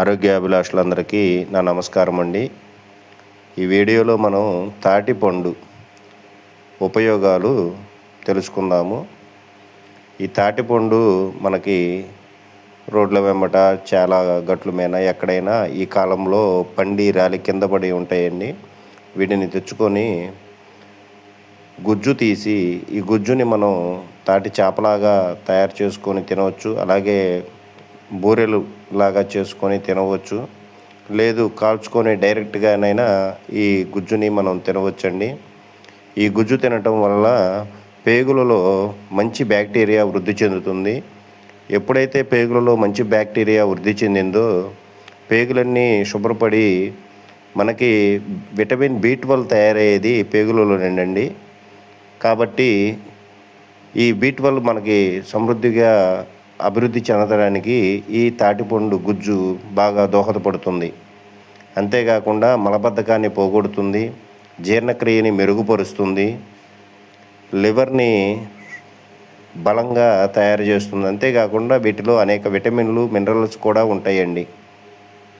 ఆరోగ్యాభిలాషులందరికీ నా నమస్కారం అండి. ఈ వీడియోలో మనం తాటిపండు ఉపయోగాలు తెలుసుకుందాము. ఈ తాటిపండు మనకి రోడ్ల వెంబట చాలా గట్ల మీద ఎక్కడైనా ఈ కాలంలో పండి రాలి కింద పడి ఉంటాయండి. వీటిని తెచ్చుకొని గుజ్జు తీసి ఈ గుజ్జుని మనం తాటి చేపలాగా తయారు చేసుకొని తినవచ్చు. అలాగే బూరెలు లాగా చేసుకొని తినవచ్చు. లేదు కాల్చుకొని డైరెక్ట్గానైనా ఈ గుజ్జుని మనం తినవచ్చండి. ఈ గుజ్జు తినటం వల్ల పేగులలో మంచి బ్యాక్టీరియా వృద్ధి చెందుతుంది. ఎప్పుడైతే పేగులలో మంచి బ్యాక్టీరియా వృద్ధి చెందిందో పేగులన్నీ శుభ్రపడి మనకి విటమిన్ బి ట్వెల్వ్ తయారయ్యేది పేగులలోనేనండి. కాబట్టి ఈ బి ట్వెల్వ్ మనకి సమృద్ధిగా అభివృద్ధి చెందడానికి ఈ తాటిపండు గుజ్జు బాగా దోహదపడుతుంది. అంతేకాకుండా మలబద్ధకాన్ని పోగొడుతుంది జీర్ణక్రియని మెరుగుపరుస్తుంది లివర్ని బలంగా తయారు చేస్తుంది. అంతేకాకుండా వీటిలో అనేక విటమిన్లు మినరల్స్ కూడా ఉంటాయండి.